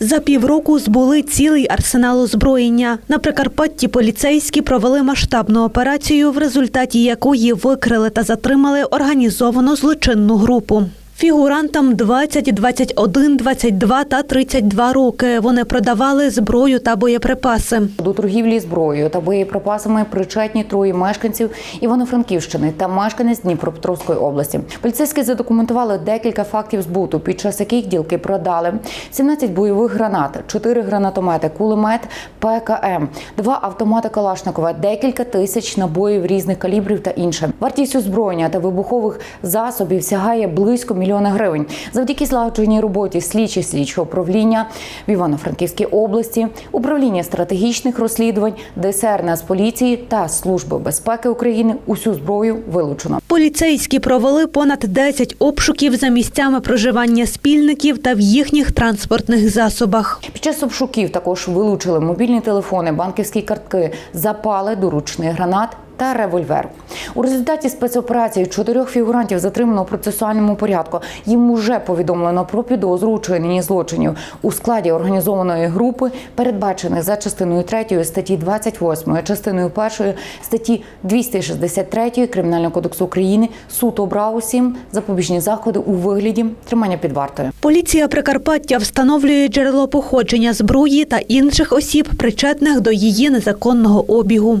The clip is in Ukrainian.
За півроку збули цілий арсенал озброєння. На Прикарпатті поліцейські провели масштабну операцію, в результаті якої викрили та затримали організовану злочинну групу. Фігурантам 20, 21, 22 та 32 роки. Вони продавали зброю та боєприпаси. До торгівлі зброєю та боєприпасами причетні троє мешканців Івано-Франківщини та мешканець Дніпропетровської області. Поліцейські задокументували декілька фактів збуту, під час яких ділки продали 17 бойових гранат, 4 гранатомети, кулемет ПКМ, 2 автомати Калашникова, декілька тисяч набоїв різних калібрів та інше. Вартість озброєння та вибухових засобів сягає близько мільйона гривень. Завдяки злагодженій роботі слідчі слідчого управління в Івано-Франківській області, управління стратегічних розслідувань, ДСР Нацполіції та Служби безпеки України усю зброю вилучено. Поліцейські провели понад 10 обшуків за місцями проживання спільників та в їхніх транспортних засобах. Під час обшуків також вилучили мобільні телефони, банківські картки, запали, доручний гранат. Та револьвер у результаті спецоперації чотирьох фігурантів затримано у процесуальному порядку. Їм уже повідомлено про підозру у чиненні злочинів у складі організованої групи, передбачених за частиною 3 статті 28, частиною 1 статті 263 Кримінального кодексу України. Суд обрав усім запобіжні заходи у вигляді тримання під вартою. Поліція Прикарпаття встановлює джерело походження зброї та інших осіб, причетних до її незаконного обігу.